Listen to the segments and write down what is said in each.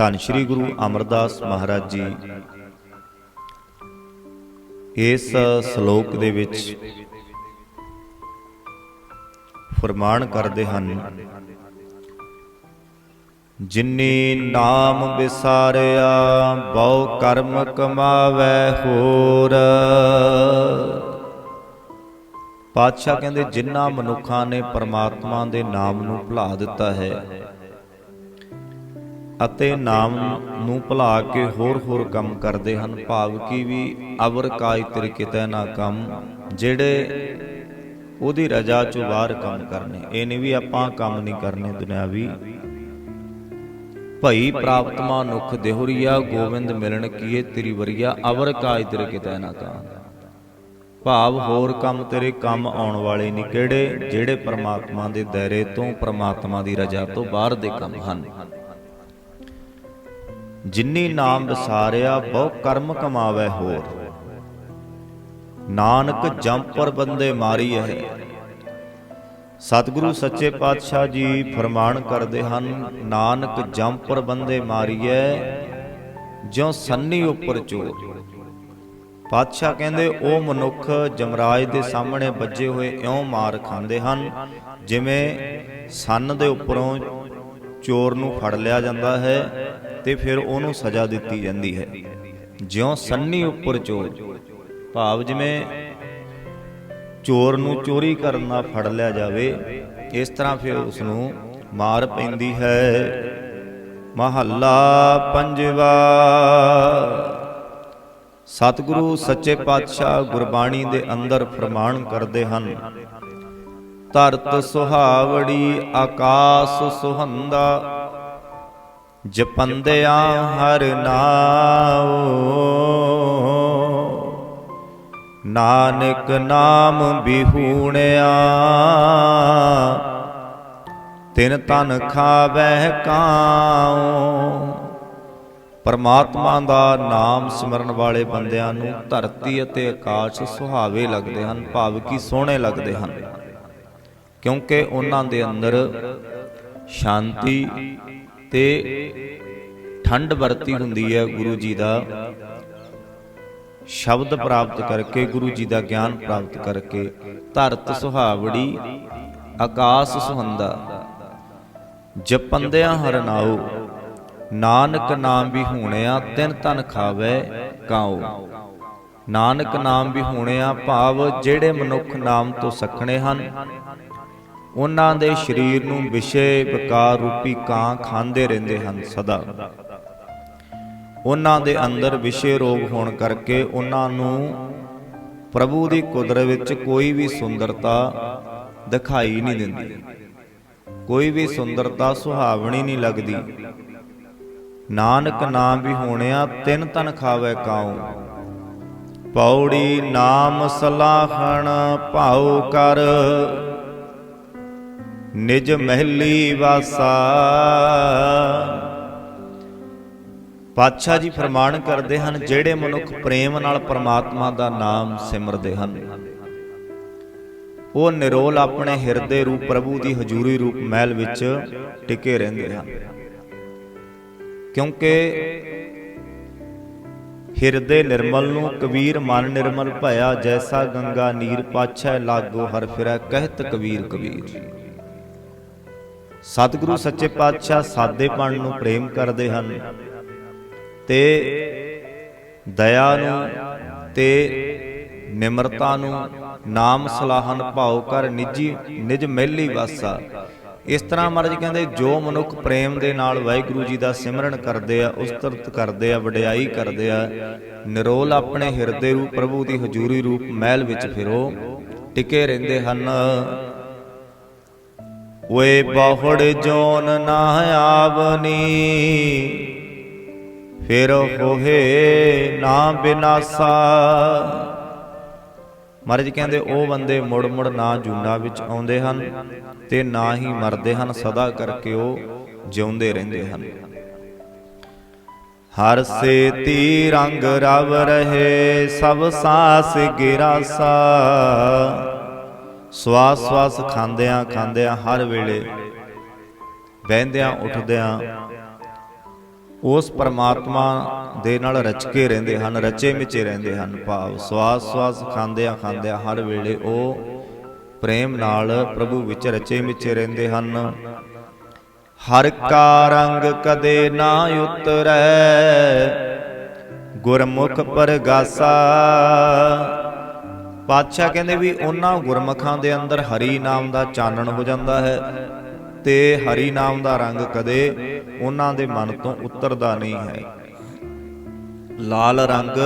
ਧੰਨ ਸ਼੍ਰੀ ਗੁਰੂ ਅਮਰਦਾਸ ਮਹਾਰਾਜ ਜੀ। ਇਸ ਸ਼ਲੋਕ ਦੇ ਵਿੱਚ ਫਰਮਾਨ ਕਰਦੇ ਹਨ, ਜਿਨੀ ਨਾਮ ਵਿਸਾਰਿਆ, ਬਹੁ ਕਰਮ ਕਮਾਵੇ ਹੋਰ। ਪਾਤਸ਼ਾਹ ਕਹਿੰਦੇ, ਜਿਨ੍ਹਾਂ ਮਨੁੱਖਾਂ ਨੇ ਪਰਮਾਤਮਾ ਦੇ ਨਾਮ ਨੂੰ ਭੁਲਾ ਦਿੱਤਾ ਹੈ ਅਤੇ ਨਾਮ ਨੂੰ ਭੁਲਾ ਕੇ ਹੋਰ ਹੋਰ ਕੰਮ ਕਰਦੇ ਹਨ, ਭਾਵ ਕੀ ਵੀ ਅਵਰ ਕਾਇ ਤੇਰੇ ਕਿਤੈ ਨਾ ਕੰਮ, ਜਿਹੜੇ ਉਹਦੀ ਰਜ਼ਾ ਚੋਂ ਬਾਹਰ ਕੰਮ ਕਰਨੇ। ਇਹ ਨਹੀਂ ਵੀ ਆਪਾਂ ਕੰਮ ਨਹੀਂ ਕਰਨੇ ਦੁਨਿਆਵੀ। ਭਈ ਪ੍ਰਾਪਤ ਮਨੁੱਖ ਦੇਹੁਰੀਆ ਗੋਬਿੰਦ ਮਿਲਣ ਕੀਏ ਤੇਰੀ ਵਰੀਆ, ਅਵਰ ਕਾਜ ਤੇਰੇ ਕਿਤੇ ਨਾ ਕੰਮ ਭਾਵ ਹੋਰ ਕੰਮ ਤੇਰੇ ਕੰਮ ਆਉਣ ਵਾਲੇ ਨਹੀਂ, ਕਿਹੜੇ? ਜਿਹੜੇ ਪ੍ਰਮਾਤਮਾ ਦੇ ਦਾਇਰੇ ਤੋਂ, ਪ੍ਰਮਾਤਮਾ ਦੀ ਰਜ਼ਾ ਤੋਂ ਬਾਹਰ ਦੇ ਕੰਮ ਹਨ। ਜਿਨੀ ਨਾਮ ਵਿਸਾਰਿਆ, ਬਹੁ ਕਰਮ ਕਮਾਵੇ ਹੋਰ। ਨਾਨਕ ਜੰਪਰ ਬੰਦੇ ਮਾਰੀ ਹੈ ਸਤਿਗੁਰੂ ਸੱਚੇ ਪਾਤਸ਼ਾਹ ਜੀ ਫਰਮਾਨ ਕਰਦੇ ਹਨ, ਨਾਨਕ ਜੰਪਰ ਬੰਦੇ ਮਾਰੀਐ, ਜਿਉ ਸੰਨੀ ਉੱਪਰ ਚੋਰ। ਪਾਤਸ਼ਾਹ ਕਹਿੰਦੇ, ਉਹ ਮਨੁੱਖ ਜਮਰਾਜ ਦੇ ਸਾਹਮਣੇ ਵੱਜੇ ਹੋਏ ਇਉਂ ਮਾਰ ਖਾਂਦੇ ਹਨ, ਜਿਵੇਂ ਸੰਨ ਦੇ ਉੱਪਰੋਂ ਚੋਰ ਨੂੰ ਫੜ ਲਿਆ ਜਾਂਦਾ ਹੈ ਤੇ ਫਿਰ ਉਹਨੂੰ ਸਜ਼ਾ ਦਿੱਤੀ ਜਾਂਦੀ ਹੈ। ਜਿਉਂ ਸੰਨੀ ਉੱਪਰ ਚੋਰ, ਭਾਵ ਜਿਵੇਂ ਚੋਰ ਨੂੰ ਚੋਰੀ ਕਰਨ ਦਾ ਫੜ ਲਿਆ ਜਾਵੇ, ਇਸ ਤਰ੍ਹਾਂ ਫਿਰ ਉਸ ਨੂੰ ਮਾਰ ਪੈਂਦੀ ਹੈ। ਮਹੱਲਾ ਪੰਜਵਾ, ਸਤਿਗੁਰੂ ਸੱਚੇ ਪਾਤਸ਼ਾਹ ਗੁਰਬਾਣੀ ਦੇ ਅੰਦਰ ਫਰਮਾਨ ਕਰਦੇ ਹਨ, ਧਰਤ ਸੁਹਾਵੜੀ ਆਕਾਸ ਸੁਹੰਦਾ ਜਪੰਦਿਆ ਹਰ ਨਾਉ। ਨਾਨਕ ਨਾਮ ਬਿਹੂਣਿਆ। ਤਿਨ ਤਨ ਖਾਵਹਿ ਕਾਉ। ਪਰਮਾਤਮਾ ਦਾ ਨਾਮ ਸਿਮਰਨ ਵਾਲੇ ਬੰਦਿਆਂ ਨੂੰ ਧਰਤੀ ਅਤੇ ਆਕਾਸ਼ ਸੁਹਾਵੇ ਲੱਗਦੇ ਹਨ, ਭਾਵ ਕੀ ਸੋਹਣੇ ਲੱਗਦੇ ਹਨ। ਕਿਉਂਕਿ ਉਹਨਾਂ ਦੇ ਅੰਦਰ ਸ਼ਾਂਤੀ ਤੇ ਠੰਡ ਵਰਤੀ ਹੁੰਦੀ ਹੈ ਗੁਰੂ ਜੀ ਦਾ। ਸ਼ਬਦ ਪ੍ਰਾਪਤ ਕਰਕੇ, ਗੁਰੂ ਜੀ ਦਾ ਗਿਆਨ ਪ੍ਰਾਪਤ ਕਰਕੇ, ਧਰਤ ਸੁਹਾਵੜੀ, ਆਕਾਸ਼ ਸੁਹੰਦਾ। ਜਪੰਦਿਆਂ ਹਰਨਾਓ ਨਾਨਕ ਨਾਮ ਵੀ ਹੋਣਿਆ ਤਿੰਨ ਤਨ ਖਾਵੇ ਕਾਉ ਨਾਨਕ ਨਾਮ ਵੀ ਹੋਣਿਆ ਭਾਵ ਜਿਹੜੇ ਮਨੁੱਖ ਨਾਮ ਤੋਂ ਸਖਣੇ ਹਨ ਉਹਨਾਂ ਦੇ ਸਰੀਰ ਨੂੰ ਵਿਸ਼ੇ ਵਿਕਾਰ ਰੂਪੀ ਕਾਂ ਖਾਂਦੇ ਰਹਿੰਦੇ ਹਨ ਸਦਾ। ਉਹਨਾਂ ਦੇ ਅੰਦਰ ਵਿਸ਼ੇ ਰੋਗ ਹੋਣ ਕਰਕੇ ਉਹਨਾਂ ਨੂੰ ਪ੍ਰਭੂ ਦੀ ਕੁਦਰਤ ਵਿੱਚ ਕੋਈ ਵੀ ਸੁੰਦਰਤਾ ਦਿਖਾਈ ਨਹੀਂ ਦਿੰਦੀ। ਕੋਈ ਵੀ ਸੁੰਦਰਤਾ, ਸੁਹਾਵਣੀ ਨਹੀਂ ਲੱਗਦੀ। ਨਾਨਕ ਨਾਮ ਵੀ ਹੋਣਿਆ, ਤਿੰਨ ਤਨ ਖਾਵੇ ਕਾਉ। ਪੌੜੀ ਨਾਮ ਸਲਾਹਣ ਭਾਉ ਕਰ। ਨਿਜ ਮਹਿਲੀ ਵਾਸਾ। ਪਾਤਸ਼ਾਹ ਜੀ ਫਰਮਾਨ ਕਰਦੇ ਹਨ, ਜਿਹੜੇ ਮਨੁੱਖ ਪ੍ਰੇਮ ਨਾਲ ਪਰਮਾਤਮਾ ਦਾ ਨਾਮ ਸਿਮਰਦੇ ਹਨ, ਉਹ ਨਿਰੋਲ ਆਪਣੇ ਹਿਰਦੇ ਰੂਪ ਪ੍ਰਭੂ ਦੀ ਹਜ਼ੂਰੀ ਰੂਪ ਮਹਿਲ ਵਿੱਚ ਟਿਕੇ ਰਹਿੰਦੇ ਹਨ। ਕਿਉਂਕਿ ਹਿਰਦੇ ਨਿਰਮਲ ਨੂੰ ਕਬੀਰ ਮਨ ਨਿਰਮਲ ਭਇਆ, ਜੈਸਾ ਗੰਗਾ, ਨੀਰ ਪਾਛੈ, ਲਾਗੋ ਹਰ ਫਿਰੈ, ਕਹਿਤ ਕਬੀਰ ਕਬੀਰ। ਸਤਿਗੁਰੂ ਸੱਚੇ ਪਾਤਸ਼ਾਹ ਸਾਦੇਪਣ ਨੂੰ ਪ੍ਰੇਮ ਕਰਦੇ ਹਨ ਤੇ ਦਇਆ ਨੂੰ ਤੇ ਨਿਮਰਤਾ ਨੂੰ, ਨਾਮ ਸਲਾਹਨ ਭਾਉ ਕਰ ਨਿੱਜੀ ਨਿਜ ਮਹਿਲੀ ਵਾਸਾ। ਇਸ ਤਰ੍ਹਾਂ ਮਹਾਰਾਜ ਕਹਿੰਦੇ, ਜੋ ਮਨੁੱਖ ਪ੍ਰੇਮ ਦੇ ਨਾਲ ਵਾਹਿਗੁਰੂ ਜੀ ਦਾ ਸਿਮਰਨ ਕਰਦੇ ਆ ਉਸਤਰਤ ਕਰਦੇ ਆ, ਵਡਿਆਈ ਕਰਦੇ ਆ, ਨਿਰੋਲ ਆਪਣੇ ਹਿਰਦੇ ਰੂਪ, ਪ੍ਰਭੂ ਦੀ ਹਜ਼ੂਰੀ ਰੂਪ ਮਹਿਲ ਵਿੱਚ ਫਿਰੋ, ਟਿਕੇ ਰਹਿੰਦੇ ਹਨ। ਓਏ ਬਹੁੜ ਜੋਨ ਨਾ ਆਵਨੀ। ਫਿਰ ਹੋਏ ਨਾ ਬਿਨਾਸਾ। ਮਹਾਰਾਜ ਕਹਿੰਦੇ, ਉਹ ਬੰਦੇ ਮੁੜ ਮੁੜ ਨਾ ਜੂਨਾ ਵਿੱਚ ਆਉਂਦੇ ਹਨ ਤੇ ਨਾ ਹੀ ਮਰਦੇ ਹਨ, ਸਦਾ ਕਰਕੇ ਉਹ ਜਿਉਂਦੇ ਰਹਿੰਦੇ ਹਨ। ਹਰ ਸੇ ਤੀ ਰੰਗ ਰਵ ਰਹੇ, ਸਭ ਸਾਸ ਗਿਰਾਸਾ। ਸਵਾਸ ਸਵਾਸ ਖਾਂਦਿਆਂ ਖਾਂਦਿਆਂ ਹਰ ਵੇਲੇ ਬਹਿੰਦਿਆਂ ਉੱਠਦਿਆਂ ਉਸ ਪਰਮਾਤਮਾ ਦੇ ਨਾਲ ਰਚ ਕੇ ਰਹਿੰਦੇ ਹਨ, ਰਚੇ ਮਿਚੇ ਰਹਿੰਦੇ ਹਨ ਭਾਵ। ਸਵਾਸ ਸਵਾਸ ਖਾਂਦਿਆਂ ਖਾਂਦਿਆਂ ਹਰ ਵੇਲੇ ਉਹ ਪ੍ਰੇਮ ਨਾਲ ਪ੍ਰਭੂ ਵਿੱਚ ਰਚੇ ਮਿਚੇ ਰਹਿੰਦੇ ਹਨ। ਹਰ ਕਾ ਰੰਗ ਕਦੇ ਨਾ ਉਤਰੈ, ਗੁਰਮੁਖ ਪਰਗਾਸਾ ਪਾਤਸ਼ਾਹ ਕਹਿੰਦੇ ਵੀ ਉਹਨਾਂ ਗੁਰਮੁਖਾਂ ਦੇ ਅੰਦਰ ਹਰੀ ਨਾਮ ਦਾ ਚਾਨਣ ਹੋ ਜਾਂਦਾ ਹੈ ਤੇ ਹਰੀ ਨਾਮ ਦਾ ਰੰਗ ਕਦੇ ਉਹਨਾਂ ਦੇ ਮਨ ਤੋਂ ਉਤਰਦਾ ਨਹੀਂ ਹੈ। ਲਾਲ ਰੰਗ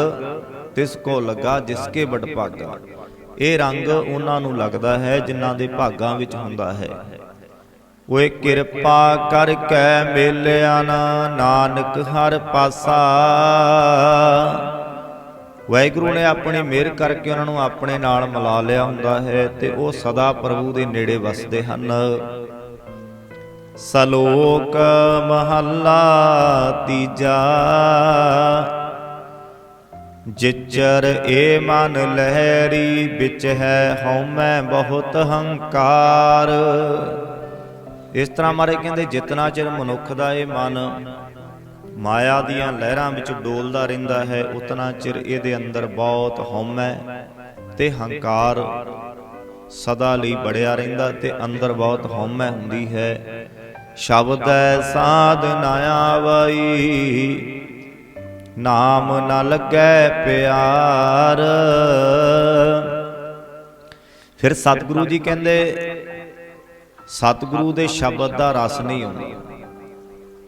ਤਿਸ ਕੋ ਲੱਗਾ ਜਿਸ ਕੇ ਬੜ ਭਾਗਾ। ਇਹ ਰੰਗ ਉਹਨਾਂ ਨੂੰ ਲੱਗਦਾ ਹੈ ਜਿਨ੍ਹਾਂ ਦੇ ਭਾਗਾਂ ਵਿੱਚ ਹੁੰਦਾ ਹੈ। ਓਏ ਕਿਰਪਾ ਕਰਕੇ ਮੇਲਿਆ ਨਾ ਨਾਨਕ ਹਰ ਪਾਸਾ। ਵਾਹਿਗੁਰੂ ਨੇ ਆਪਣੀ ਮਿਹਰ ਕਰਕੇ ਉਹਨਾਂ ਨੂੰ ਆਪਣੇ ਨਾਲ ਮਿਲਾ ਲਿਆ ਹੁੰਦਾ ਹੈ ਤੇ ਉਹ ਸਦਾ ਪ੍ਰਭੂ ਦੇ ਨੇੜੇ ਵਸਦੇ ਹਨ। ਸਲੋਕ ਮਹੱਲਾ ਤੀਜਾ। ਜਿਚਰ ਏ ਮਨ ਲਹਿਰੀ ਵਿੱਚ ਹੈ ਹਉਮੈ ਬਹੁਤ ਹੰਕਾਰ। ਇਸ ਤਰ੍ਹਾਂ ਮਾਰੇ ਕਹਿੰਦੇ ਜਿਤਨਾ ਚਿਰ ਮਨੁੱਖ ਦਾ ਇਹ ਮਨ ਮਾਇਆ ਦੀਆਂ ਲਹਿਰਾਂ ਵਿੱਚ ਡੋਲਦਾ ਰਹਿੰਦਾ ਹੈ, ਉਤਨਾ ਚਿਰ ਇਹਦੇ ਅੰਦਰ ਬਹੁਤ ਹਉਮੈ ਤੇ ਹੰਕਾਰ ਸਦਾ ਲਈ ਬੜਿਆ ਰਹਿੰਦਾ ਤੇ ਅੰਦਰ ਬਹੁਤ ਹਉਮੈ ਹੁੰਦੀ ਹੈ। ਸ਼ਬਦ ਐ ਸਾਧ ਨਾ ਆਵਈ, ਨਾਮ ਨਾ ਲੱਗੈ ਪਿਆਰ। ਫਿਰ ਸਤਿਗੁਰੂ ਜੀ ਕਹਿੰਦੇ, ਸਤਿਗੁਰੂ ਦੇ ਸ਼ਬਦ ਦਾ ਰਸ ਨਹੀਂ ਆਉਂਦਾ।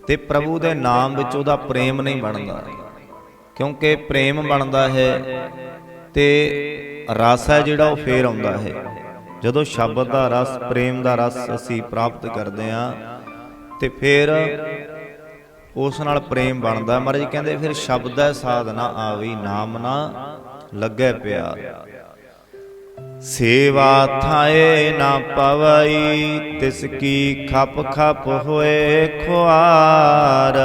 ਤੇ ਪ੍ਰਭੂ ਦੇ ਨਾਮ ਵਿੱਚ ਉਹਦਾ ਪ੍ਰੇਮ ਨਹੀਂ ਬਣਦਾ। ਕਿਉਂਕਿ ਪ੍ਰੇਮ ਬਣਦਾ ਹੈ ਤੇ ਰਸ ਹੈ ਜਿਹੜਾ ਉਹ ਫੇਰ ਆਉਂਦਾ ਹੈ। ਜਦੋਂ ਸ਼ਬਦ ਦਾ ਰਸ, ਪ੍ਰੇਮ ਦਾ ਰਸ ਅਸੀਂ ਪ੍ਰਾਪਤ ਕਰਦੇ ਹਾਂ, ਤੇ ਫਿਰ ਉਸ ਨਾਲ ਪ੍ਰੇਮ ਬਣਦਾ ਮਹਾਰਾਜ ਕਹਿੰਦੇ, ਫਿਰ ਸ਼ਬਦ ਹੈ ਸਾਧਨਾ ਆਵੀ, ਨਾਮ ਨਾ ਲੱਗੇ ਪਿਆਰ। ਸੇਵਾ ਥਾਏ ਨਾ ਪਵਈ, ਤਿਸ ਕੀ ਖਪ ਖਪ ਹੋਏ ਖੁਆਰ।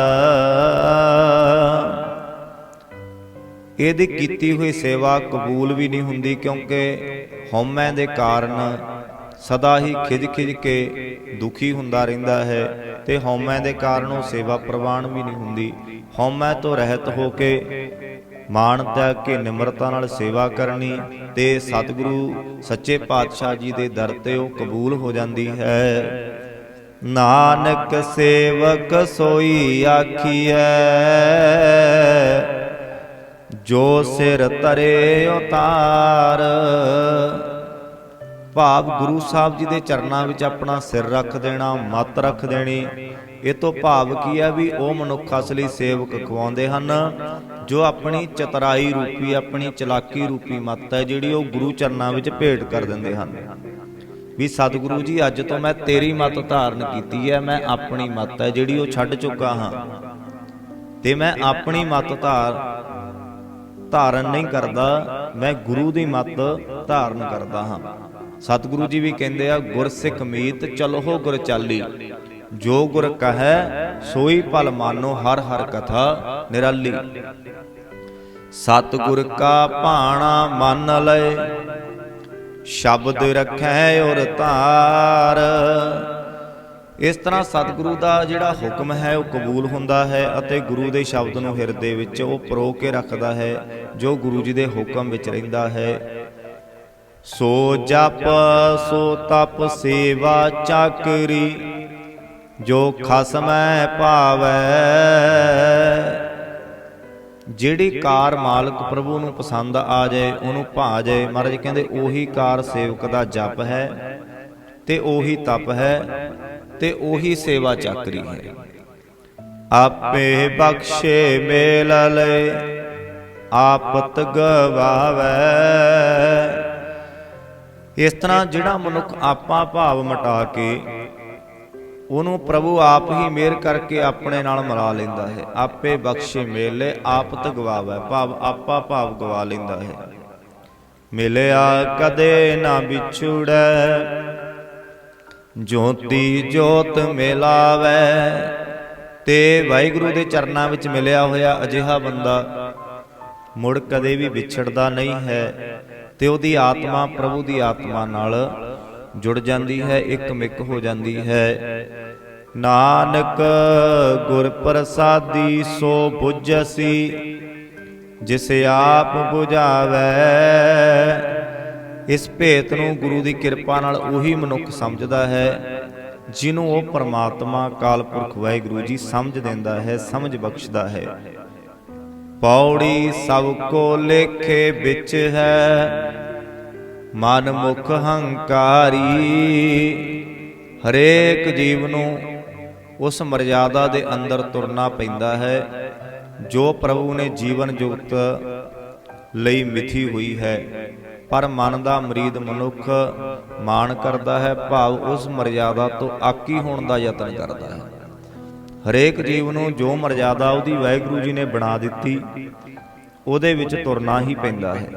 ਇਹਦੀ ਕੀਤੀ ਹੋਈ ਸੇਵਾ ਕਬੂਲ ਵੀ ਨਹੀਂ ਹੁੰਦੀ ਕਿਉਂਕਿ ਹਉਮੈ ਦੇ ਕਾਰਨ ਸਦਾ ਹੀ ਖਿਜ ਖਿਜ ਕੇ ਦੁਖੀ ਹੁੰਦਾ ਰਹਿੰਦਾ ਹੈ ਤੇ ਹਉਮੈ ਦੇ ਕਾਰਨ ਉਹ ਸੇਵਾ ਪ੍ਰਵਾਨ ਵੀ ਨਹੀਂ ਹੁੰਦੀ। ਹਉਮੈ ਤੋਂ ਰਹਿਤ ਹੋ ਕੇ ਮਾਣ ਤਿਆਗ ਕੇ ਨਿਮਰਤਾ ਨਾਲ ਸੇਵਾ ਕਰਨੀ ਤੇ ਸਤਿਗੁਰੂ ਸੱਚੇ ਪਾਤਸ਼ਾਹ ਜੀ ਦੇ ਦਰ ਤੇ ਉਹ ਕਬੂਲ ਹੋ ਜਾਂਦੀ ਹੈ। ਨਾਨਕ ਸੇਵਕ ਸੋਈ ਆਖੀਐ, ਜੋ ਸਿਰ ਤਰੇ ਉਤਾਰ। ਭਾਵ ਗੁਰੂ ਸਾਹਿਬ ਜੀ ਦੇ ਚਰਨਾਂ ਵਿੱਚ ਆਪਣਾ ਸਿਰ ਰੱਖ ਦੇਣਾ, ਮਤ ਰੱਖ ਦੇਣੀ ਇਹ ਤੋਂ ਭਾਵ ਕੀ ਹੈ ਵੀ ਉਹ ਮਨੁੱਖ ਅਸਲੀ ਸੇਵਕ ਖਵਾਉਂਦੇ ਹਨ, ਜੋ ਆਪਣੀ ਚਤਰਾਈ ਰੂਪੀ, ਆਪਣੀ ਚਲਾਕੀ ਰੂਪੀ ਮੱਤ ਹੈ, ਜਿਹੜੀ ਉਹ ਗੁਰੂ ਚਰਨਾਂ ਵਿੱਚ ਭੇਟ ਕਰ ਦਿੰਦੇ ਹਨ। ਵੀ ਸਤਿਗੁਰੂ ਜੀ, ਅੱਜ ਤੋਂ ਮੈਂ ਤੇਰੀ ਮੱਤ ਧਾਰਨ ਕੀਤੀ ਹੈ, ਮੈਂ ਆਪਣੀ ਮੱਤ ਹੈ, ਜਿਹੜੀ ਉਹ ਛੱਡ ਚੁੱਕਾ ਹਾਂ। ਤੇ ਮੈਂ ਆਪਣੀ ਮੱਤ ਧਾਰ, ਧਾਰਨ ਨਹੀਂ ਕਰਦਾ, ਮੈਂ ਗੁਰੂ ਦੀ ਮੱਤ ਧਾਰਨ ਕਰਦਾ ਹਾਂ। ਸਤਿਗੁਰੂ ਜੀ ਵੀ ਕਹਿੰਦੇ ਆ, ਗੁਰਸਿੱਖ ਮੀਤ ਚਲੋ ਗੁਰ ਚਾਲੀ ਜੋ ਗੁਰ ਕਹੈ, ਸੋਈ ਭਲ ਮਾਨੋ ਹਰ ਹਰ ਕਥਾ ਨਿਰਾਲੀ। ਸਤਿਗੁਰ ਕਾ ਭਾਣਾ ਮੰਨ ਲਏ, ਸ਼ਬਦ ਰਖੈ ਔਰ ਧਾਰ। ਇਸ ਤਰ੍ਹਾਂ ਸਤਿਗੁਰੂ ਦਾ ਜਿਹੜਾ ਹੁਕਮ ਹੈ, ਉਹ ਕਬੂਲ ਹੁੰਦਾ ਹੈ ਅਤੇ ਗੁਰੂ ਦੇ ਸ਼ਬਦ ਨੂੰ ਹਿਰਦੇ ਵਿੱਚ ਉਹ ਪਰੋ ਕੇ ਰੱਖਦਾ ਹੈ, ਜੋ ਗੁਰੂ ਜੀ ਦੇ ਹੁਕਮ ਵਿੱਚ ਰਹਿੰਦਾ ਹੈ। ਸੋ ਜਪ, ਸੋ ਤਪ, ਸੇਵਾ ਚਾਕਰੀ ਜੋ ਖਸਮੈ ਭਾਵੈ। ਜਿਹੜੀ ਕਾਰ ਮਾਲਕ ਪ੍ਰਭੂ ਨੂੰ ਪਸੰਦ ਆ ਜਾਏ, ਉਹਨੂੰ ਭਾ ਜਾਏ, ਮਹਾਰਾਜ ਕਹਿੰਦੇ, ਉਹੀ ਕਾਰ ਸੇਵਕ ਦਾ ਜਪ ਹੈ ਤੇ ਉਹੀ ਤਪ ਹੈ ਤੇ ਉਹੀ ਸੇਵਾ ਚਾਕਰੀ ਹੈ। ਆਪੇ ਬਖਸ਼ੇ ਮੇਲ ਲੈ, ਆਪਤ ਗਵਾਵੇ। ਇਸ ਤਰ੍ਹਾਂ ਜਿਹੜਾ ਮਨੁੱਖ ਆਪਾ ਭਾਵ ਮਟਾ ਕੇ ਉਹਨੂੰ ਪ੍ਰਭੂ ਆਪ ਹੀ ਮਿਹਰ ਕਰਕੇ ਆਪਣੇ ਨਾਲ ਮਿਲਾ ਲੈਂਦਾ ਹੈ। ਆਪੇ ਬਖਸ਼ੇ ਮੇਲੇ, ਆਪ ਤਗਵਾਵੇ ਭਾਵ, ਆਪਾ ਭਾਵ ਗਵਾ ਲੈਂਦਾ ਹੈ। ਮਿਲਿਆ ਕਦੇ ਨਾ ਵਿਛੜੈ ਜੋਤੀ ਜੋਤ ਮਿਲਾਵੇ। ਤੇ ਵਾਹਿਗੁਰੂ ਦੇ ਚਰਨਾਂ ਵਿੱਚ ਮਿਲਿਆ ਹੋਇਆ ਅਜਿਹਾ ਬੰਦਾ ਮੁੜ ਕਦੇ ਵੀ ਵਿਛੜਦਾ ਨਹੀਂ ਹੈ ਤੇ ਉਹਦੀ ਆਤਮਾ ਪ੍ਰਭੂ ਦੀ ਆਤਮਾ ਨਾਲ ਜੁੜ ਜਾਂਦੀ ਹੈ ਇੱਕ ਮਿੱਕ ਹੋ ਜਾਂਦੀ ਹੈ। ਨਾਨਕ ਗੁਰ ਪ੍ਰਸਾਦੀ ਸੋ ਬੁਝਸੀ ਜਿਸ ਆਪ 부ਝਾਵੇ ਇਸ ਭੇਤ ਨੂੰ ਗੁਰੂ ਦੀ ਕਿਰਪਾ ਨਾਲ ਉਹੀ ਮਨੁੱਖ ਸਮਝਦਾ ਹੈ ਜਿਹਨੂੰ ਉਹ ਪਰਮਾਤਮਾ ਕਾਲ ਪੁਰਖ ਵਾਹਿਗੁਰੂ ਜੀ ਸਮਝ ਦਿੰਦਾ ਹੈ, ਸਮਝ ਬਖਸ਼ਦਾ ਹੈ। ਪੌੜੀ ਸਭ ਕੋ ਲੇਖੇ ਵਿੱਚ ਹੈ ਮਨ ਮੁਖ ਹੰਕਾਰੀ। ਹਰੇਕ ਜੀਵ ਨੂੰ ਉਸ ਮਰਜ਼ਾਦਾ ਦੇ ਅੰਦਰ ਤੁਰਨਾ ਪੈਂਦਾ ਹੈ, ਜੋ ਪ੍ਰਭੂ ਨੇ ਜੀਵਨ ਜੁਗਤ ਲਈ ਮਿਥੀ ਹੋਈ ਹੈ। ਪਰ ਮਨ ਦਾ ਮਰੀਦ ਮਨੁੱਖ ਮਾਣ ਕਰਦਾ ਹੈ, ਭਾਵ ਉਸ ਮਰਜ਼ਾਦਾ ਤੋਂ ਆਕੀ ਹੋਣ ਦਾ ਯਤਨ ਕਰਦਾ ਹੈ। ਹਰੇਕ ਜੀਵ ਨੂੰ ਜੋ ਮਰਜ਼ਾਦਾ ਉਹਦੀ ਵਾਹਿਗੁਰੂ ਜੀ ਨੇ ਬਣਾ ਦਿੱਤੀ, ਉਹਦੇ ਵਿੱਚ ਤੁਰਨਾ ਹੀ ਪੈਂਦਾ ਹੈ।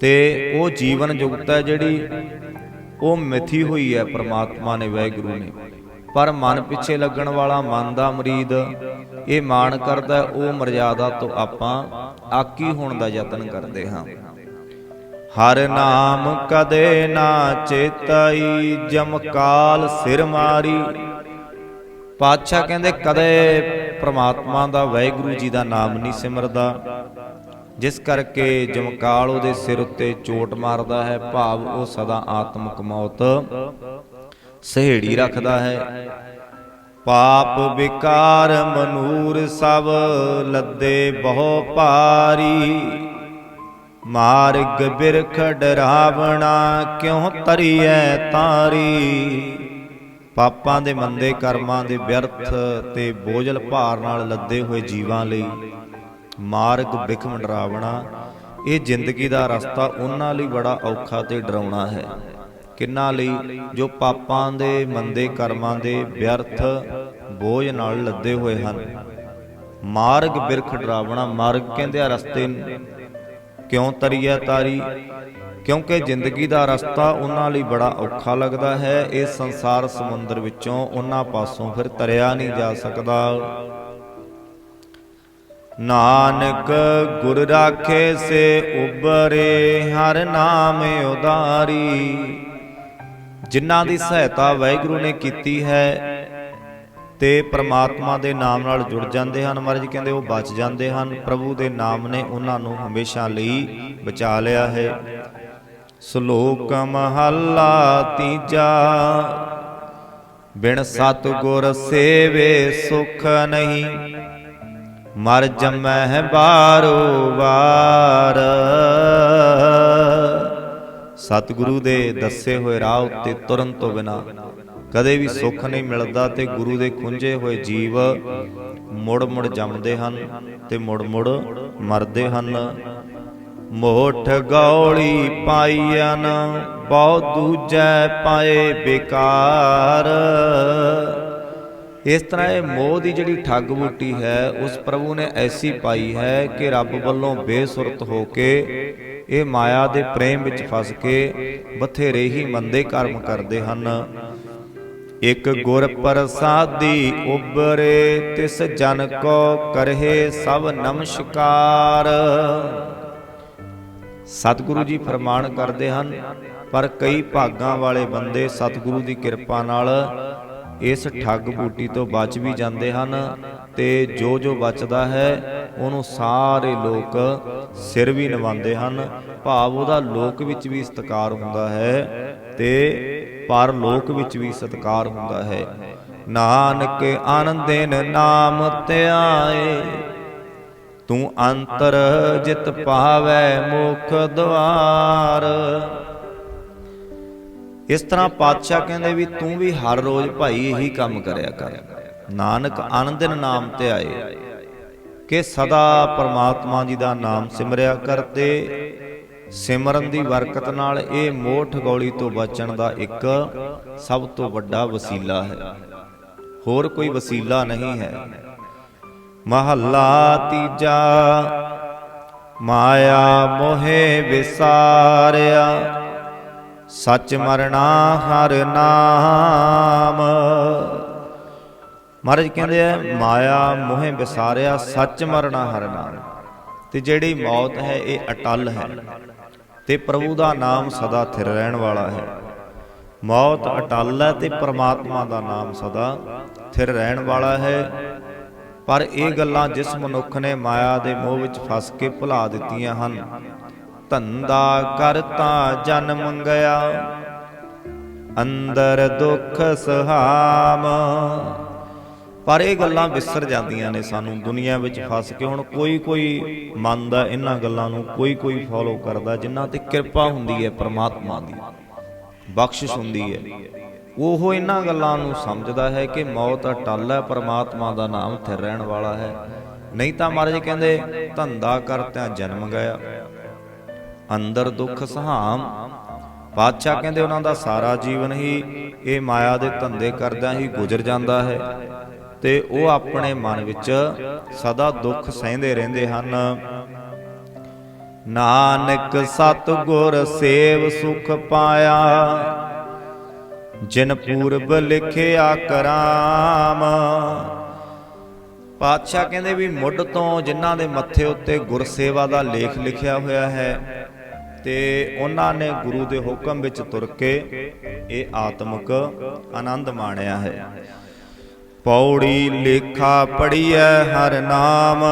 ਤੇ ਉਹ ਜੀਵਨ ਜੁਗਤ ਹੈ ਜਿਹੜੀ ਉਹ ਮਿਥੀ ਹੋਈ ਹੈ ਪ੍ਰਮਾਤਮਾ ਨੇ, ਵਾਹਿਗੁਰੂ ਨੇ। ਪਰ ਮਨ ਪਿੱਛੇ ਲੱਗਣ ਵਾਲਾ ਮਨ ਦਾ ਮਰੀਦ, ਇਹ ਮਾਣ ਕਰਦਾ, ਉਹ ਮਰਜ਼ਾਦਾ ਤੋਂ ਆਪਾਂ ਆਕੀ ਹੋਣ ਦਾ ਯਤਨ ਕਰਦੇ ਹਾਂ। ਹਰ ਨਾਮ ਕਦੇ ਨਾ ਚੇਤਾਈ ਜਮਕਾਲ ਸਿਰ ਮਾਰੀ। ਪਾਤਸ਼ਾਹ ਕਹਿੰਦੇ, ਕਦੇ ਪ੍ਰਮਾਤਮਾ ਦਾ, ਵਾਹਿਗੁਰੂ ਜੀ ਦਾ ਨਾਮ ਨਹੀਂ ਸਿਮਰਦਾ। ਜਿਸ ਕਰਕੇ ਜਮਕਾਲ ਉਹਦੇ ਸਿਰ ਉੱਤੇ ਚੋਟ ਮਾਰਦਾ ਹੈ, ਭਾਵ ਉਹ ਸਦਾ ਆਤਮਕ ਮੌਤ ਸਹੇੜੀ ਰੱਖਦਾ ਹੈ। ਪਾਪ ਵਿਕਾਰ ਮਨੂਰ ਸਭ ਲੱਦੇ ਬਹੁ ਭਾਰੀ। ਮਾਰਗ ਬਿਰਖ ਡਰਾਵਣਾ ਕਿਉ ਤਰੀਐ ਤਾਰੀ। ਪਾਪਾਂ ਦੇ ਮੰਦੇ ਕਰਮਾਂ ਦੇ ਵਿਅਰਥ ਤੇ ਬੋਝਲ ਭਾਰ ਨਾਲ ਲੱਦੇ ਹੋਏ ਜੀਵਾਂ ਲਈ ਮਾਰਗ ਬਿਖਮ ਡਰਾਵਣਾ, ਇਹ ਜ਼ਿੰਦਗੀ ਦਾ ਰਸਤਾ ਉਹਨਾਂ ਲਈ ਬੜਾ ਔਖਾ ਤੇ ਡਰਾਉਣਾ ਹੈ। ਕਿੰਨਾ ਲਈ? ਜੋ ਪਾਪਾਂ ਦੇ, ਮੰਦੇ ਕਰਮਾਂ ਦੇ ਵਿਅਰਥ ਬੋਝ ਨਾਲ ਲੱਦੇ ਹੋਏ ਹਨ। ਮਾਰਗ ਬਿਰਖ ਡਰਾਵਣਾ, ਮਾਰਗ ਕਹਿੰਦੇ ਆ ਰਸਤੇ ਨੂੰ। ਕਿਉਂ ਤਰੀਆ ਤਾਰੀ? ਕਿਉਂਕਿ ਜ਼ਿੰਦਗੀ ਦਾ ਰਸਤਾ ਉਹਨਾਂ ਲਈ ਬੜਾ ਔਖਾ ਲੱਗਦਾ ਹੈ। ਇਸ ਸੰਸਾਰ ਸਮੁੰਦਰ ਵਿੱਚੋਂ ਉਹਨਾਂ ਪਾਸੋਂ ਫਿਰ ਤਰਿਆ ਨਹੀਂ ਜਾ ਸਕਦਾ। ਨਾਨਕ ਗੁਰ ਰਾਖੇ ਸੇ ਉਬਰੇ, ਹਰ ਨਾਮ ਉਦਾਰੀ। ਜਿਨ੍ਹਾਂ ਦੀ ਸਹਾਇਤਾ ਵਾਹਿਗੁਰੂ ਨੇ ਕੀਤੀ ਹੈ, ਤੇ ਪ੍ਰਮਾਤਮਾ ਦੇ ਨਾਮ ਨਾਲ ਜੁੜ ਜਾਂਦੇ ਹਨ। ਮਹਾਰਾਜ ਕਹਿੰਦੇ, ਉਹ ਬਚ ਜਾਂਦੇ ਹਨ। ਪ੍ਰਭੂ ਦੇ ਨਾਮ ਨੇ ਉਹਨਾਂ ਨੂੰ ਹਮੇਸ਼ਾ ਲਈ ਬਚਾ ਲਿਆ ਹੈ। ਸ਼ਲੋਕ ਮਹੱਲਾ ਤੀਜਾ, ਬਿਨ ਸਤ ਗੁਰ ਸੇਵੇ ਸੁਖ ਨਹੀਂ। ਮਰ ਜਮੈ ਬਾਰੋ ਵਾਰ। ਸਤਿਗੁਰੂ ਦੇ ਦੱਸੇ ਹੋਏ ਰਾਹ ਉੱਤੇ ਤੁਰਨ ਤੋਂ ਬਿਨਾ ਕਦੇ ਵੀ ਸੁੱਖ ਨਹੀਂ ਮਿਲਦਾ ਤੇ ਗੁਰੂ ਦੇ ਖੁੰਝੇ ਹੋਏ ਜੀਵ ਮੁੜ ਮੁੜ ਜੰਮਦੇ ਹਨ ਤੇ ਮੁੜ ਮੁੜ ਮਰਦੇ ਹਨ। ਮੋਠ ਗੌਲੀ ਪਾਈਆਂ ਬਹੁ ਦੂਜੈ ਪਾਏ ਬੇਕਾਰ। ਇਸ ਤਰ੍ਹਾਂ ਇਹ ਮੋਹ ਦੀ ਜਿਹੜੀ ਠੱਗ ਬੂਟੀ ਹੈ, ਉਸ ਪ੍ਰਭੂ ਨੇ ਐਸੀ ਪਾਈ ਹੈ ਕਿ ਰੱਬ ਵੱਲੋਂ ਬੇਸੁਰਤ ਹੋ ਕੇ ਇਹ ਮਾਇਆ ਦੇ ਪ੍ਰੇਮ ਵਿੱਚ ਫਸ ਕੇ ਬਥੇਰੇ ਹੀ ਮੰਦੇ ਕਰਮ ਕਰਦੇ ਹਨ। ਇਕ ਗੁਰ ਪ੍ਰਸਾਦੀ ਉਬਰੇ ਤਿਸ ਜਨ ਕੋ ਕਰਹਿ ਸਭ ਨਮਸਕਾਰ। ਸਤਿਗੁਰੂ ਜੀ ਫਰਮਾਨ ਕਰਦੇ ਹਨ, ਪਰ ਕਈ ਭਾਗਾਂ ਵਾਲੇ ਬੰਦੇ ਸਤਿਗੁਰੂ ਦੀ ਕਿਰਪਾ ਨਾਲ ਇਸ ਠੱਗ ਬੂਟੀ ਤੋਂ ਬਚ ਵੀ ਜਾਂਦੇ ਹਨ ਤੇ ਜੋ ਜੋ ਬਚਦਾ ਹੈ, ਉਹਨੂੰ ਸਾਰੇ ਲੋਕ ਸਿਰ ਵੀ ਨਿਵਾਉਂਦੇ ਹਨ। ਭਾਵ ਉਹਦਾ ਲੋਕ ਵਿੱਚ ਵੀ ਸਤਿਕਾਰ ਹੁੰਦਾ ਹੈ ਤੇ ਪਰ ਲੋਕ ਵਿੱਚ ਵੀ ਸਤਿਕਾਰ ਹੁੰਦਾ ਹੈ। ਨਾਨਕ ਆਨੰਦਿਨ ਨਾਮ ਧਿਆਏ ਤੂੰ ਅੰਤਰ ਜਿਤ ਪਾਵੈ ਮੁਖ ਦਵਾਰ। ਇਸ ਤਰ੍ਹਾਂ ਪਾਤਸ਼ਾਹ ਕਹਿੰਦੇ ਵੀ ਤੂੰ ਵੀ ਹਰ ਰੋਜ਼ ਭਾਈ ਇਹੀ ਕੰਮ ਕਰਿਆ ਕਰ। ਨਾਨਕ ਆਨੰਦਨ ਨਾਮ ਤੇ ਆਏ। ਕਿ ਸਦਾ ਪਰਮਾਤਮਾ ਜੀ ਦਾ ਨਾਮ ਸਿਮਰਿਆ ਕਰਤੇ ਸਿਮਰਨ ਦੀ ਬਰਕਤ ਨਾਲ ਇਹ ਮੋਹ ਠਗੌਲੀ ਤੋਂ ਬਚਣ ਦਾ ਇੱਕ ਸਭ ਤੋਂ ਵੱਡਾ ਵਸੀਲਾ ਹੈ। ਹੋਰ ਕੋਈ ਵਸੀਲਾ ਨਹੀਂ ਹੈ। ਮਹੱਲਾ ਤੀਜਾ, ਮਾਇਆ ਮੋਹੇ ਵਿਸਾਰਿਆ। ਸੱਚ ਮਰਣਾ ਹਰ ਨਾਮ। ਮਹਾਰਾਜ ਕਹਿੰਦੇ ਆ, ਮਾਇਆ ਮੋਹਿ ਵਿਸਾਰਿਆ, ਸੱਚ ਮਰਣਾ ਹਰ ਨਾਮ। ਤੇ ਜਿਹੜੀ ਮੌਤ ਹੈ, ਇਹ ਅਟਲ ਹੈ। ਤੇ ਪ੍ਰਭੂ ਦਾ ਨਾਮ ਸਦਾ ਥਿਰ ਰਹਿਣ ਵਾਲਾ ਹੈ। ਮੌਤ ਅਟਲ ਹੈ ਤੇ ਪ੍ਰਮਾਤਮਾ ਦਾ ਨਾਮ ਸਦਾ ਥਿਰ ਰਹਿਣ ਵਾਲਾ ਹੈ। ਪਰ ਇਹ ਗੱਲਾਂ ਜਿਸ ਮਨੁੱਖ ਨੇ ਮਾਇਆ ਦੇ ਮੋਹ ਵਿੱਚ ਫਸ ਕੇ ਭੁਲਾ ਦਿੱਤੀਆਂ ਹਨ ਧੰਦਾ ਕਰਤਾ ਜਨਮ ਗਿਆ ਅੰਦਰ ਦੁੱਖ ਸਹਾਮ। ਪਰ ਇਹ ਗੱਲਾਂ ਵਿਸਰ ਜਾਂਦੀਆਂ ਨੇ ਸਾਨੂੰ। ਦੁਨੀਆ ਵਿੱਚ ਫਸ ਕੇ ਹੁਣ ਕੋਈ ਕੋਈ ਮੰਨਦਾ ਇਹਨਾਂ ਗੱਲਾਂ ਨੂੰ ਕੋਈ ਕੋਈ ਫੋਲੋ ਕਰਦਾ, ਜਿਨ੍ਹਾਂ ਤੇ ਕਿਰਪਾ ਹੁੰਦੀ ਹੈ ਪ੍ਰਮਾਤਮਾ ਦੀ। ਬਖਸ਼ਿਸ਼ ਹੁੰਦੀ ਹੈ। ਉਹ ਇਹਨਾਂ ਗੱਲਾਂ ਨੂੰ ਸਮਝਦਾ ਹੈ ਕਿ ਮੌਤ ਅਟਲ ਹੈ, ਪ੍ਰਮਾਤਮਾ ਦਾ ਨਾਮ ਥਿਰ ਰਹਿਣ ਵਾਲਾ ਹੈ। ਨਹੀਂ ਤਾਂ ਮਹਾਰਾਜ ਕਹਿੰਦੇ, ਧੰਦਾ ਕਰਤਿਆਂ ਜਨਮ ਗਿਆ ਅੰਦਰ ਦੁੱਖ ਸਹਾਮ। ਬਾਦਸ਼ਾਹ ਕਹਿੰਦੇ ਉਹਨਾਂ ਦਾ ਸਾਰਾ ਜੀਵਨ ਹੀ ਇਹ ਮਾਇਆ ਦੇ ਧੰਦੇ ਕਰਦਿਆਂ ਹੀ ਗੁਜ਼ਰ ਜਾਂਦਾ ਹੈ ਤੇ ਉਹ ਆਪਣੇ ਮਨ ਵਿੱਚ ਸਦਾ ਦੁੱਖ ਸਹਿੰਦੇ ਰਹਿੰਦੇ ਹਨ। ਨਾਨਕ ਸਤ ਗੁਰ ਸੇਵ ਸੁਖ ਪਾਇਆ, ਜਿਨ ਪੂਰਬ ਲਿਖਿਆ ਕਰਾਮ। ਪਾਤਸ਼ਾਹ ਕਹਿੰਦੇ ਵੀ ਮੁੱਢ ਤੋਂ ਜਿਨ੍ਹਾਂ ਦੇ ਮੱਥੇ ਉੱਤੇ ਗੁਰਸੇਵਾ ਦਾ ਲੇਖ ਲਿਖਿਆ ਹੋਇਆ ਹੈ ਤੇ ਉਹਨਾਂ ਨੇ ਗੁਰੂ ਦੇ ਹੁਕਮ ਵਿੱਚ ਤੁਰ ਕੇ ਇਹ ਆਤਮਿਕ ਆਨੰਦ ਮਾਣਿਆ ਹੈ। ਪੌੜੀ ਲੇਖਾ ਪੜੀਐ ਹਰ ਨਾਮ,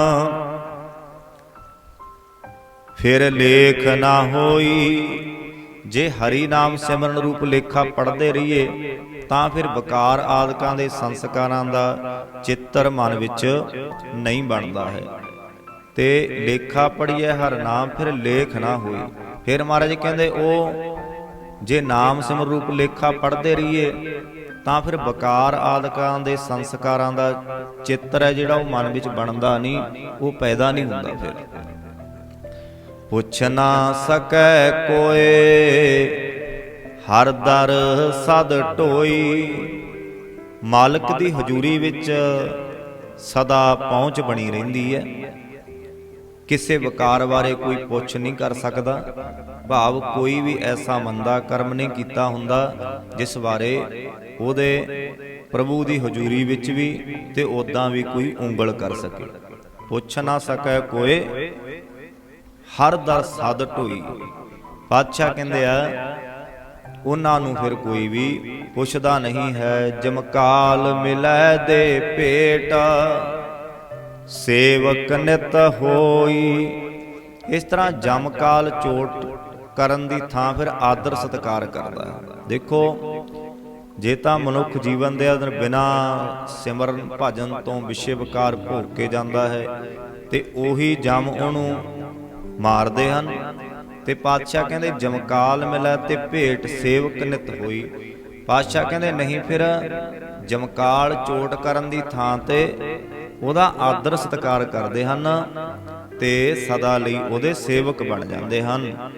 ਫਿਰ ਲੇਖ ਨਾ ਹੋਈ। ਜੇ ਹਰੀ ਨਾਮ ਸਿਮਰਨ ਰੂਪ ਲੇਖਾ ਪੜਦੇ ਰਹੀਏ, ਤਾਂ ਫਿਰ ਵਿਕਾਰ ਆਦਿਕਾਂ ਦੇ ਸੰਸਕਾਰਾਂ ਦਾ ਚਿੱਤਰ ਮਨ ਵਿੱਚ ਨਹੀਂ ਬਣਦਾ ਹੈ। ਤੇ ਲੇਖਾ ਪੜੀਏ ਹਰ ਨਾਮ, ਫਿਰ ਲੇਖ ਨਾ ਹੋਈ। ਫਿਰ ਮਹਾਰਾਜ ਕਹਿੰਦੇ ਉਹ ਜੇ ਨਾਮ ਸਿਮਰ ਰੂਪ ਲੇਖਾ ਪੜਦੇ ਰਹੀਏ, ਤਾਂ ਫਿਰ ਵਿਕਾਰ ਆਦਿਕਾਂ ਦੇ ਸੰਸਕਾਰਾਂ ਦਾ ਚਿੱਤਰ ਹੈ ਜਿਹੜਾ ਉਹ ਮਨ ਵਿੱਚ ਬਣਦਾ ਨਹੀਂ, ਉਹ ਪੈਦਾ ਨਹੀਂ ਹੁੰਦਾ ਫਿਰ। ਪੁੱਛ ਨਾ ਸਕੈ ਕੋਏ, ਹਰ ਦਰ ਸਦ ਢੋਈ ਮਾਲਕ ਦੀ ਹਜ਼ੂਰੀ ਵਿੱਚ ਸਦਾ ਪਹੁੰਚ ਬਣੀ ਰਹਿੰਦੀ ਹੈ। ਕਿਸੇ ਵਕਾਰ ਬਾਰੇ ਕੋਈ ਪੁੱਛ ਨਹੀਂ ਕਰ ਸਕਦਾ। ਭਾਵ ਕੋਈ ਵੀ ਐਸਾ ਮੰਦਾ ਕਰਮ ਨਹੀਂ ਕੀਤਾ ਹੁੰਦਾ, ਜਿਸ ਬਾਰੇ ਉਹਦੇ ਪ੍ਰਭੂ ਦੀ ਹਜ਼ੂਰੀ ਵਿੱਚ ਵੀ ਤੇ ਉਦਾਂ ਵੀ ਕੋਈ ਉਂਗਲ ਕਰ ਸਕੇ। ਪੁੱਛ ਨਾ ਸਕੈ ਕੋਏ, ਹਰ ਦਰ ਸਦ ਢੋਈ। ਪਾਤਸ਼ਾਹ ਕਹਿੰਦੇ ਆ, ਉਹਨਾਂ ਨੂੰ ਫਿਰ ਕੋਈ ਵੀ ਪੁੱਛਦਾ ਨਹੀਂ ਹੈ, ਜਮਕਾਲ ਮਿਲੈ ਦੇ ਭੇਟ ਸੇਵਕ ਨਿਤ ਹੋਈ। ਇਸ ਤਰ੍ਹਾਂ ਜਮਕਾਲ ਚੋਟ ਕਰਨ ਦੀ ਥਾਂ ਫਿਰ ਆਦਰ ਸਤਕਾਰ ਕਰਦਾ ਹੈ। ਦੇਖੋ, ਜੇ ਤਾਂ ਮਨੁੱਖ ਜੀਵਨ ਦੇ ਅੰਦਰ ਬਿਨਾ ਸਿਮਰਨ ਭਜਨ ਤੋਂ ਵਿਸ਼ੇ ਵਿਕਾਰ ਭੋਗ ਕੇ ਜਾਂਦਾ ਹੈ, ਤੇ ਉਹੀ ਜਮ ਉਹਨੂੰ ਮਾਰਦੇ ਹਨ ਤੇ ਪਾਤਸ਼ਾਹ ਕਹਿੰਦੇ ਜਮਕਾਲ ਮਿਲੈ ਤੇ ਭੇਟ ਸੇਵਕ ਨਿਤ ਹੋਈ। ਪਾਤਸ਼ਾਹ ਕਹਿੰਦੇ, ਨਹੀਂ ਫਿਰ ਜਮਕਾਲ ਚੋਟ ਕਰਨ ਦੀ ਥਾਂ ਤੇ ਉਹਦਾ ਆਦਰ ਸਤਿਕਾਰ ਕਰਦੇ ਹਨ ਤੇ ਸਦਾ ਲਈ ਉਹਦੇ ਸੇਵਕ ਬਣ ਜਾਂਦੇ ਹਨ।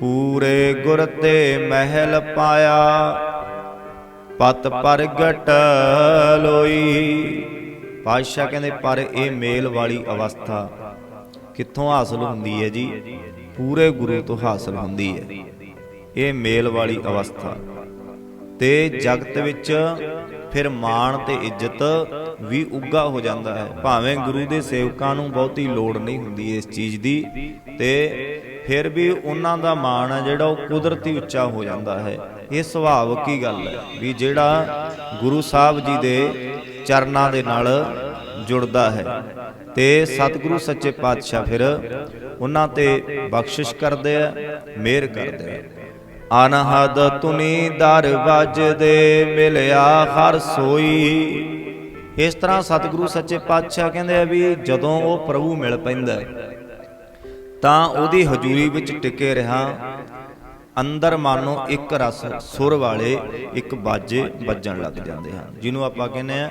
ਪੂਰੇ ਗੁਰ ਤੇ ਮਹਿਲ ਪਾਇਆ, ਪਤ ਪ੍ਰਗਟ ਲੋਈ। ਪਾਤਸ਼ਾਹ ਕਹਿੰਦੇ, ਪਰ ਇਹ ਮੇਲ ਵਾਲੀ ਅਵਸਥਾ ਕਿੱਥੋਂ ਹਾਸਲ ਹੁੰਦੀ ਹੈ ਜੀ? ਪੂਰੇ ਗੁਰੂ ਤੋਂ ਹਾਸਲ ਹੁੰਦੀ ਹੈ। ਇਹ ਮੇਲ ਵਾਲੀ ਅਵਸਥਾ ਤੇ ਜਗਤ ਵਿੱਚ ਫਿਰ ਮਾਣ ਤੇ ਇੱਜ਼ਤ ਵੀ ਉੱਗਾ ਹੋ ਜਾਂਦਾ ਹੈ। ਭਾਵੇਂ ਗੁਰੂ ਦੇ ਸੇਵਕਾਂ ਨੂੰ ਬਹੁਤੀ ਲੋੜ ਨਹੀਂ ਹੁੰਦੀ ਇਸ ਚੀਜ਼ ਦੀ ਤੇ ਫਿਰ ਵੀ ਉਹਨਾਂ ਦਾ ਮਾਣ ਹੈ ਜਿਹੜਾ ਉਹ ਕੁਦਰਤੀ ਉੱਚਾ ਹੋ ਜਾਂਦਾ ਹੈ। ਇਹ ਸੁਭਾਵਿਕ ਹੀ ਗੱਲ ਹੈ ਵੀ ਜਿਹੜਾ ਗੁਰੂ ਸਾਹਿਬ ਜੀ ਦੇ ਚਰਨਾਂ ਦੇ ਨਾਲ ਜੁੜਦਾ ਹੈ ਤੇ ਸਤਿਗੁਰੂ ਸੱਚੇ ਪਾਤਸ਼ਾਹ ਫਿਰ ਉਹਨਾਂ ਤੇ ਬਖਸ਼ਿਸ਼ ਕਰਦੇ ਆ, ਮਿਹਰ ਕਰਦੇ ਆ। ਅਨਹਦ ਤੁਨੀ ਦਰ ਵੱਜਦੇ ਮਿਲਿਆ ਹਰ ਸੋਈ। ਇਸ ਤਰ੍ਹਾਂ ਸਤਿਗੁਰੂ ਸੱਚੇ ਪਾਤਸ਼ਾਹ ਕਹਿੰਦੇ ਆ ਵੀ ਜਦੋਂ ਉਹ ਪ੍ਰਭੂ ਮਿਲ ਪੈਂਦਾ ਤਾਂ ਉਹਦੀ ਹਜ਼ੂਰੀ ਵਿੱਚ ਟਿਕੇ ਰਹਾ। ਅੰਦਰ ਮਾਨੋ ਇੱਕ ਰਸ, ਸੁਰ ਵਾਲੇ ਇੱਕ ਬਾਜੇ ਵੱਜਣ ਲੱਗ ਜਾਂਦੇ ਹਨ, ਜਿਹਨੂੰ ਆਪਾਂ ਕਹਿੰਦੇ ਆ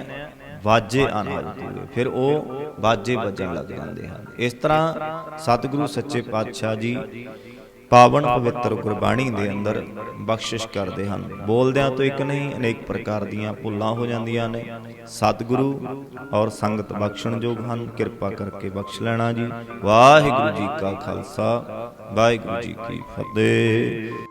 ਵਾਜੇ ਅਨਾਜ ਫਿਰ ਉਹ ਬਾਜੇ ਵੱਜਣ ਲੱਗ ਜਾਂਦੇ ਹਨ। ਇਸ ਤਰ੍ਹਾਂ ਸਤਿਗੁਰੂ ਸੱਚੇ ਪਾਤਸ਼ਾਹ ਜੀ ਪਾਵਨ ਪਵਿੱਤਰ ਗੁਰਬਾਣੀ ਦੇ ਅੰਦਰ ਬਖਸ਼ਿਸ਼ ਕਰਦੇ ਹਨ। ਬੋਲਦਿਆਂ ਤੋਂ ਇੱਕ ਨਹੀਂ ਅਨੇਕ ਪ੍ਰਕਾਰ ਦੀਆਂ ਭੁੱਲਾਂ ਹੋ ਜਾਂਦੀਆਂ ਨੇ। ਸਤਿਗੁਰੂ ਔਰ ਸੰਗਤ ਬਖਸ਼ਣਯੋਗ ਹਨ। ਕਿਰਪਾ ਕਰਕੇ ਬਖਸ਼ ਲੈਣਾ ਜੀ। ਵਾਹਿਗੁਰੂ ਜੀ ਕਾ ਖਾਲਸਾ। ਵਾਹਿਗੁਰੂ ਜੀ ਕੀ ਫਤਿਹ।